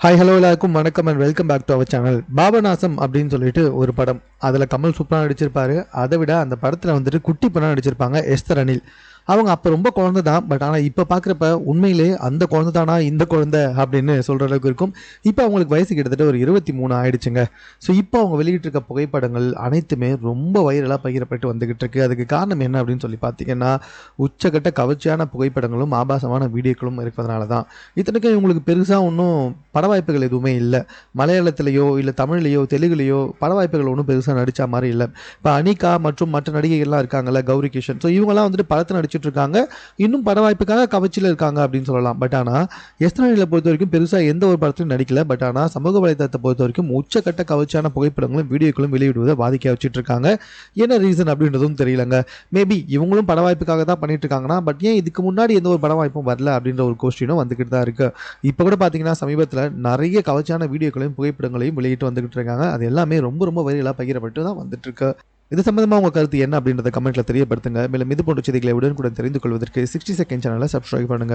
Hi hello எல்லாருக்கும் வணக்கம் and welcome back to our channel Papanasam அப்படின்னு சொல்லிட்டு ஒரு படம். அதில் கமல் சூப்பராக நடிச்சிருப்பார். அதை விட அந்த படத்தில் வந்துட்டு குட்டி படம் நடிச்சிருப்பாங்க எஸ்தர் அனில். அவங்க அப்போ ரொம்ப குழந்தை தான் பட் ஆனால் இப்போ பார்க்குறப்ப உண்மையிலே அந்த குழந்தை தானா இந்த குழந்தை அப்படின்னு சொல்கிற அளவுக்கு இருக்கும். இப்போ அவங்களுக்கு வயசு கிட்டத்தட்ட ஒரு இருபத்தி மூணு ஆயிடுச்சுங்க. ஸோ இப்போ அவங்க வெளியிட்டிருக்க புகைப்படங்கள் அனைத்துமே ரொம்ப வைரலாக பகிரப்பட்டு வந்துக்கிட்டு இருக்கு. அதுக்கு காரணம் என்ன அப்படின்னு சொல்லி பார்த்தீங்கன்னா உச்சக்கட்ட கவர்ச்சியான புகைப்படங்களும் ஆபாசமான வீடியோக்களும் இருப்பதனால தான் இத்தனைக்கும் இவங்களுக்கு பெருசாக ஒன்றும் பட வாய்ப்புகள் எதுவுமே இல்லை. மலையாளத்திலேயோ இல்லை தமிழ்லையோ தெலுங்குலையோ பட வாய்ப்புகள் ஒன்றும் பெருசாக நடித்த மாதிரி இல்லை. இப்போ அனிகா மற்றும் மற்ற நடிகைகள்லாம் இருக்காங்கல்ல கௌரி கிஷன். ஸோ இவங்கெல்லாம் வந்துட்டு படத்தை நடிச்சிட்டு இருக்காங்க இன்னும் பட வாய்ப்புக்காக கவர்ச்சியில் இருக்காங்க அப்படின்னு சொல்லலாம். பட் ஆனால் எஸ்தனில் பொறுத்த வரைக்கும் பெருசாக எந்த ஒரு படத்திலும் நடிக்கல. பட் ஆனால் சமூக வலைதளத்தை பொறுத்த வரைக்கும் உச்சக்கட்ட கவர்ச்சியான புகைப்படங்களும் வீடியோக்களும் வெளியிடுவதை பாதிக்க வச்சுட்டு இருக்காங்க என்ன ரீசன் அப்படின்றதும் தெரியலங்க. மேபி இவங்களும் பட வாய்ப்புக்காக தான் பண்ணிட்டு இருக்காங்கன்னா பட் ஏன் இதுக்கு முன்னாடி எந்த ஒரு பட வாய்ப்பும் வரல அப்படின்ற ஒரு கொஸ்டினும் வந்துக்கிட்டு தான் இருக்கு. இப்போ கூட பார்த்தீங்கன்னா சமீபத்தில் நிறைய கவர்ச்சியான வீடியோக்களையும் புகைப்படங்களையும் வெளியிட்டு வந்துகிட்டு இருக்காங்க அது எல்லாமே ரொம்ப ரொம்ப வைரலாக பகிரப்பட்டு தான் வந்துட்டு இருக்கு இது சம்பந்தமா உங்க கருத்து என்ன அப்படின்றத கமெண்ட்டில் தெரியப்படுத்துங்க. மேலும் இது போன்ற செய்திகளை உடனுக்குடன் தெரிந்து கொள்வதற்கு சிக்ஸ்டி செகண்ட் சேனலை சப்ஸ்கிரைப் பண்ணுங்க.